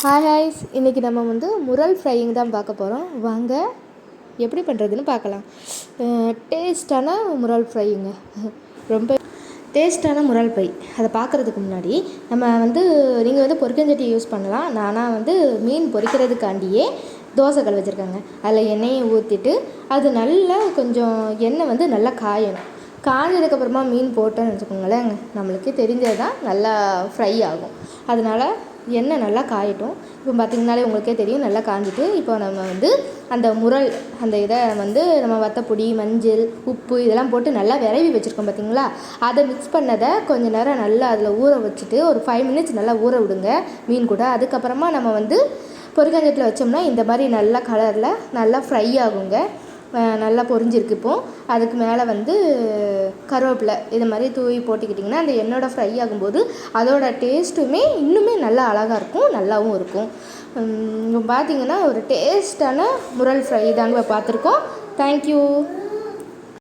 Hi ஹாய்ஸ் இன்றைக்கி நம்ம வந்து முரல் ஃப்ரையிங் தான் பார்க்க போகிறோம் வாங்க எப்படி பண்ணுறதுன்னு பார்க்கலாம். டேஸ்டான முரல் ஃப்ரைங்க ரொம்ப டேஸ்டான முரல் ஃப்ரை அதை பார்க்குறதுக்கு முன்னாடி நம்ம வந்து நீங்கள் வந்து பொறிக்கஞ்சட்டி யூஸ் பண்ணலாம். நானாக வந்து மீன் பொறிக்கிறதுக்காண்டியே தோசைகள் வச்சுருக்காங்க. அதில் எண்ணெயை ஊற்றிட்டு அது நல்லா கொஞ்சம் எண்ணெய் வந்து நல்லா காயணும். காஞ்சதுக்கப்புறமா மீன் போட்டோன்னு வச்சுக்கோங்களேன். நம்மளுக்கே தெரிஞ்சது தான் நல்லா ஃப்ரை ஆகும். அதனால் எண்ணெய் நல்லா காயட்டும். இப்போ பார்த்திங்கனாலே உங்களுக்கே தெரியும் நல்லா காஞ்சிட்டு இப்போ நம்ம வந்து அந்த முரல் அந்த இதை வந்து நம்ம வத்தப்பொடி மஞ்சள் உப்பு இதெல்லாம் போட்டு நல்லா விரவி வச்சுருக்கோம் பார்த்திங்களா அதை மிக்ஸ் பண்ணதை கொஞ்ச நேரம் நல்லா அதில் ஊற வச்சுட்டு ஒரு ஃபைவ் மினிட்ஸ் நல்லா ஊற விடுங்க. மீன் கூட. அதுக்கப்புறமா நம்ம வந்து பொரிக்கஞ்சத்தில் வச்சோம்னா இந்த மாதிரி நல்லா கலரில் நல்லா ஃப்ரை ஆகுங்க. நல்லா பொரிஞ்சிருக்கு இப்போது அதுக்கு மேலே வந்து கருவேப்பிலை இது மாதிரி தூவி போட்டுக்கிட்டிங்கன்னா அந்த எண்ணெயோட ஃப்ரை ஆகும்போது அதோட டேஸ்ட்டுமே இன்னுமே நல்லா அழகாக இருக்கும் நல்லாவும் இருக்கும். பார்த்திங்கன்னா பார்த்தீங்கன்னா ஒரு டேஸ்டான முரல் ஃப்ரை தாங்க பார்த்துருக்கோம் தேங்க்யூ